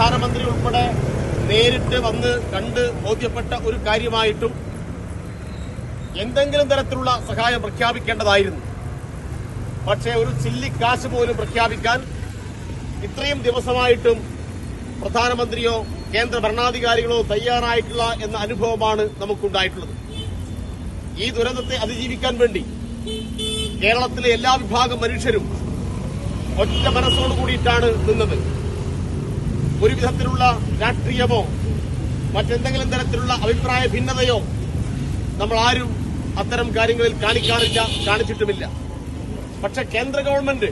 പ്രധാനമന്ത്രി ഉൾപ്പെടെ നേരിട്ട് വന്ന് കണ്ട് ബോധ്യപ്പെട്ട ഒരു കാര്യമായിട്ടും എന്തെങ്കിലും തരത്തിലുള്ള സഹായം പ്രഖ്യാപിക്കേണ്ടതായിരുന്നു. പക്ഷേ ഒരു ചില്ലിക്കാശ് പോലും പ്രഖ്യാപിക്കാൻ ഇത്രയും ദിവസമായിട്ടും പ്രധാനമന്ത്രിയോ കേന്ദ്ര ഭരണാധികാരികളോ തയ്യാറായിട്ടില്ല എന്ന അനുഭവമാണ് നമുക്കുണ്ടായിട്ടുള്ളത്. ഈ ദുരന്തത്തെ അതിജീവിക്കാൻ വേണ്ടി കേരളത്തിലെ എല്ലാ വിഭാഗം മനുഷ്യരും ഒറ്റ മനസ്സോടു കൂടിയിട്ടാണ് നിന്നത്. ഒരു വിധത്തിലുള്ള രാഷ്ട്രീയമോ മറ്റെന്തെങ്കിലും തരത്തിലുള്ള അഭിപ്രായ ഭിന്നതയോ നമ്മൾ ആരും അത്തരം കാര്യങ്ങളിൽ കാണിക്കാറില്ല കാണിച്ചിട്ടുമില്ല. പക്ഷെ കേന്ദ്ര ഗവൺമെന്റ്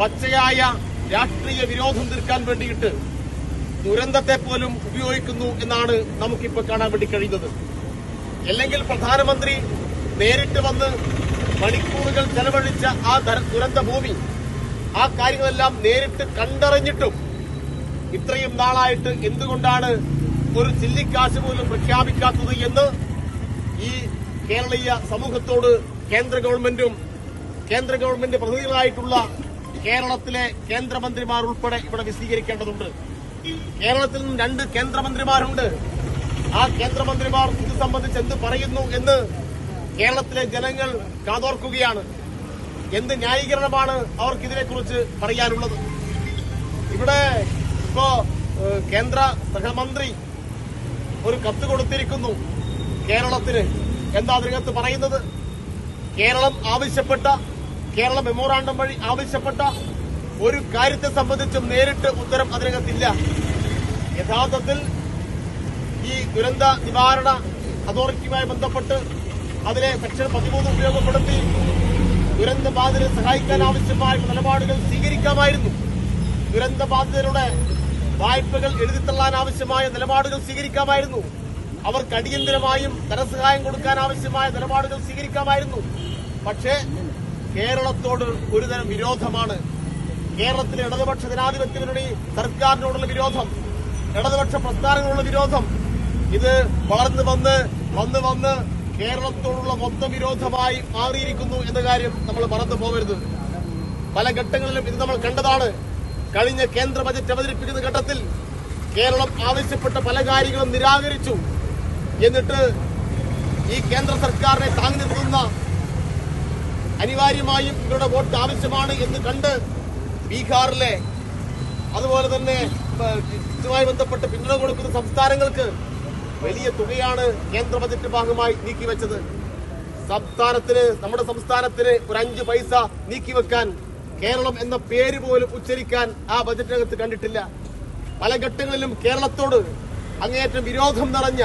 പച്ചയായ രാഷ്ട്രീയ വിരോധം തീർക്കാൻ വേണ്ടിയിട്ട് ദുരന്തത്തെ പോലും ഉപയോഗിക്കുന്നു എന്നാണ് നമുക്കിപ്പോൾ കാണാൻ വേണ്ടി കഴിയുന്നത്. അല്ലെങ്കിൽ പ്രധാനമന്ത്രി നേരിട്ട് വന്ന് മണിക്കൂറുകൾ ചെലവഴിച്ച ആ ദുരന്ത ഭൂമി ആ കാര്യങ്ങളെല്ലാം നേരിട്ട് കണ്ടറിഞ്ഞിട്ടും ഇത്രയും നാളായിട്ട് എന്തുകൊണ്ടാണ് ഒരു ചില്ലിക്കാശ് പോലും പ്രഖ്യാപിക്കാത്തത് എന്ന് ഈ കേരളീയ സമൂഹത്തോട് കേന്ദ്ര ഗവൺമെന്റും കേന്ദ്ര ഗവൺമെന്റ് പ്രതിനിധികളായിട്ടുള്ള കേരളത്തിലെ കേന്ദ്രമന്ത്രിമാർ ഉൾപ്പെടെ ഇവിടെ വിശദീകരിക്കേണ്ടതുണ്ട്. കേരളത്തിൽ നിന്നും രണ്ട് കേന്ദ്രമന്ത്രിമാരുണ്ട്. ആ കേന്ദ്രമന്ത്രിമാർ ഇത് സംബന്ധിച്ച് എന്ത് പറയുന്നു എന്ന് കേരളത്തിലെ ജനങ്ങൾ കാതോർക്കുകയാണ്. എന്ത് ന്യായീകരണമാണ് അവർക്കിതിനെക്കുറിച്ച് പറയാനുള്ളത്? ഇവിടെ ഇപ്പോ കേന്ദ്ര സഹമന്ത്രി ഒരു കത്ത് കൊടുത്തിരിക്കുന്നു കേരളത്തിന്. എന്താ അതിനകത്ത് പറയുന്നത്? കേരളം ആവശ്യപ്പെട്ട കേരള മെമ്മോറാണ്ടം വഴി ആവശ്യപ്പെട്ട ഒരു കാര്യത്തെ സംബന്ധിച്ചും നേരിട്ട് ഉത്തരം അതിനകത്തില്ല. യഥാർത്ഥത്തിൽ ഈ ദുരന്ത നിവാരണ അതോറിറ്റിയുമായി ബന്ധപ്പെട്ട് അതിലെ സെക്ഷൻ പതിമൂന്ന് ഉപയോഗപ്പെടുത്തി ദുരന്ത ബാധിതരെ സഹായിക്കാൻ ആവശ്യമായ നിലപാടുകൾ സ്വീകരിക്കാമായിരുന്നു. ദുരന്ത ബാധിതരുടെ വായ്പകൾ എഴുതിത്തള്ളാൻ ആവശ്യമായ നിലപാടുകൾ സ്വീകരിക്കാമായിരുന്നു. അവർക്ക് അടിയന്തരമായും ധനസഹായം കൊടുക്കാൻ ആവശ്യമായ നിലപാടുകൾ സ്വീകരിക്കാമായിരുന്നു. പക്ഷേ കേരളത്തോട് ഒരുതരം വിരോധമാണ്. കേരളത്തിലെ ഇടതുപക്ഷ ജനാധിപത്യത്തിനുടെ സർക്കാരിനോടുള്ള വിരോധം ഇടതുപക്ഷ പ്രസ്ഥാനങ്ങളുള്ള വിരോധം. ഇത് വളർന്നു വന്ന് വന്ന് വന്ന് കേരളത്തോടുള്ള മൊത്തം വിരോധമായി മാറിയിരിക്കുന്നു എന്ന കാര്യം നമ്മൾ മറന്നു പോകരുത്. പല ഘട്ടങ്ങളിലും ഇത് നമ്മൾ കണ്ടതാണ്. കഴിഞ്ഞ കേന്ദ്ര ബജറ്റ് അവതരിപ്പിക്കുന്ന ഘട്ടത്തിൽ കേരളം ആവശ്യപ്പെട്ട പല കാര്യങ്ങളും നിരാകരിച്ചു. എന്നിട്ട് ഈ കേന്ദ്ര സർക്കാരിനെ താങ്ങി നിർത്തുന്ന അനിവാര്യമായും ഇവരുടെ വോട്ട് ആവശ്യമാണ് എന്ന് കണ്ട് ബീഹാറിലെ അതുപോലെ തന്നെ ഇതുമായി ബന്ധപ്പെട്ട് പിന്തുണ കൊടുക്കുന്ന സംസ്ഥാനങ്ങൾക്ക് വലിയ തുകയാണ് കേന്ദ്ര ബജറ്റ് ഭാഗമായി നീക്കിവെച്ചത് സംസ്ഥാനത്തിന് നമ്മുടെ സംസ്ഥാനത്തിന് ഒരു അഞ്ച് പൈസ നീക്കിവെക്കാൻ കേരളം എന്ന പേര് പോലും ഉച്ചരിക്കാൻ ആ ബജറ്റിനകത്ത് കണ്ടിട്ടില്ല. പല ഘട്ടങ്ങളിലും കേരളത്തോട് അങ്ങേയറ്റം വിരോധം നിറഞ്ഞ